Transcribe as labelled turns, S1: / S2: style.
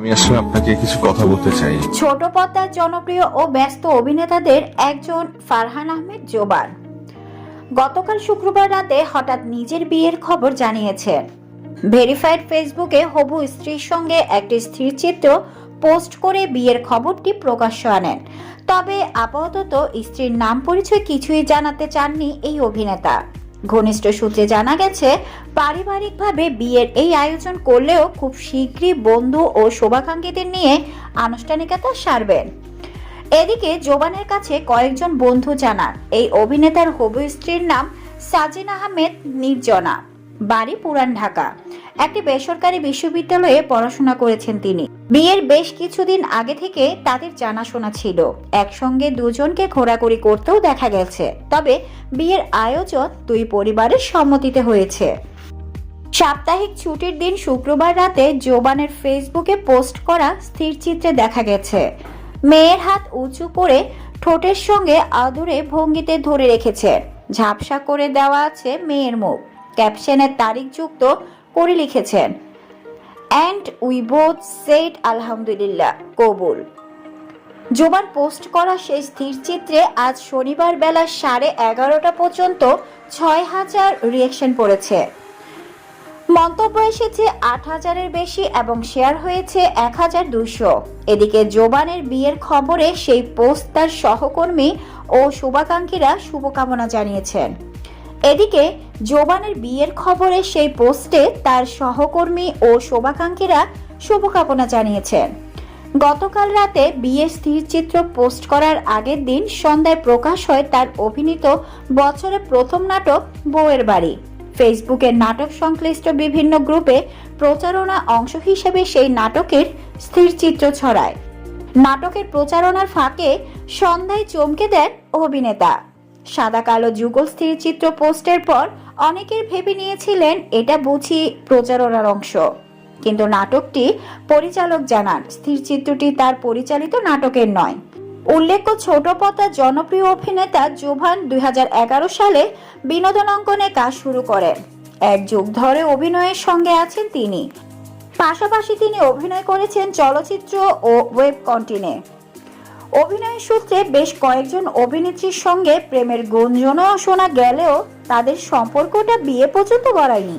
S1: আমি আসলে আপনাকে কিছু কথা বলতে চাই।
S2: ছোট পর্দার জনপ্রিয় ও ব্যস্ত অভিনেতাদের একজন ফারহান আহমেদ জোবান। গতকাল শুক্রবার রাতে হঠাৎ নিজের বিয়ের খবর জানিয়েছেন ভেরিফাইড ফেসবুকে হবু স্ত্রীর সঙ্গে একটি স্থির চিত্র পোস্ট করে বিয়ের খবরটি প্রকাশ্য আনেন। তবে আপাতত স্ত্রীর নাম পরিচয় কিছুই জানাতে চাননি এই অভিনেতা। ঘনিষ্ঠ সূত্রে জানা গেছে, পারিবারিকভাবে বিয়ের এই আয়োজন করলেও খুব শীঘ্রই বন্ধু ও শোভাকাঙ্ক্ষীদের নিয়ে আনুষ্ঠানিকতা সারবেন এদিকে জোবানের কাছে কয়েকজন বন্ধু জানান, এই অভিনেতার হবু স্ত্রীর নাম সাজিন আহমেদ নির্জনা। বাড়ি পুরান ঢাকা। একটি বেসরকারি বিশ্ববিদ্যালয়ে পড়াশোনা করেছেন তিনি। বিয়ের বেশ কিছুদিন আগে থেকে তাদের জানাশোনা ছিল। একসঙ্গে দুজনকে ঘোরাঘুরি করতেও দেখা গেছে। তবে বিয়ের আয়োজন দুই পরিবারের সম্মতিতে হয়েছে। সাপ্তাহিক ছুটির দিন শুক্রবার রাতে জোবানের ফেসবুকে পোস্ট করা স্থির চিত্রে দেখা গেছে। মেয়ের হাত উঁচু করে ঠোঁটের সঙ্গে আদুরে ভঙ্গিতে ধরে রেখেছে। ঝাপসা করে দেওয়া আছে মেয়ের মুখ। ক্যাপশনের তারিখ যুক্ত করে লিখেছেন। অ্যান্ড উই বোথ সেট আলহামদুলিল্লাহ কবুল। জোবান পোস্ট করা সেই স্থির চিত্রে আজ শনিবার বেলা সাড়ে এগারোটা পর্যন্ত ছয় হাজার রিয়েকশন পড়েছে। মন্তব্য এসেছে আট হাজারের বেশি এবং শেয়ার হয়েছে এক হাজার দুশো এদিকে জোবানের বিয়ের খবরে সেই পোস্ট তার সহকর্মী ও শুভাকাঙ্ক্ষীরা শুভকামনা জানিয়েছেন। এদিকে জোবানের বিয়ের খবরে সেই পোস্টে তার সহকর্মী ও শোভাকাঙ্ক্ষীরা শুভকামনা জানিয়েছেন গতকাল রাতে বিয়ের স্থিরচিত্র পোস্ট করার আগের দিন সন্ধ্যায় প্রকাশ হয় তার অভিনীত বছরের প্রথম নাটক বউয়ের বাড়ি। ফেসবুকের নাটক সংশ্লিষ্ট বিভিন্ন গ্রুপে প্রচারণা অংশ হিসেবে সেই নাটকের স্থিরচিত্র ছড়ায়। নাটকের প্রচারণার ফাঁকে সন্ধ্যায় চমকে দেন অভিনেতা। সাদা কালো যুগল স্থিরচিত্র পোস্টের পর অনেকের ভেবে নিয়েছিলেন এটা বুঝি প্রচারণার অংশ। কিন্তু নাটকটি পরিচালক জানান স্থিরচিত্রটি তার পরিচালিত নাটকের নয়। উল্লেখ্য, ছোট পর্দার জনপ্রিয় অভিনেতা জোভান দুই হাজার এগারো সালে বিনোদন অঙ্কনে কাজ শুরু করেন। এক যুগ ধরে অভিনয়ের সঙ্গে আছেন তিনি। পাশাপাশি তিনি অভিনয় করেছেন চলচ্চিত্র ও ওয়েব কন্টিনে অভিনয়ের সূত্রে বেশ কয়েকজন অভিনেত্রীর সঙ্গে প্রেমের গুঞ্জনও শোনা গেলেও তাদের সম্পর্কটা বিয়ে পর্যন্ত গড়ায়নি।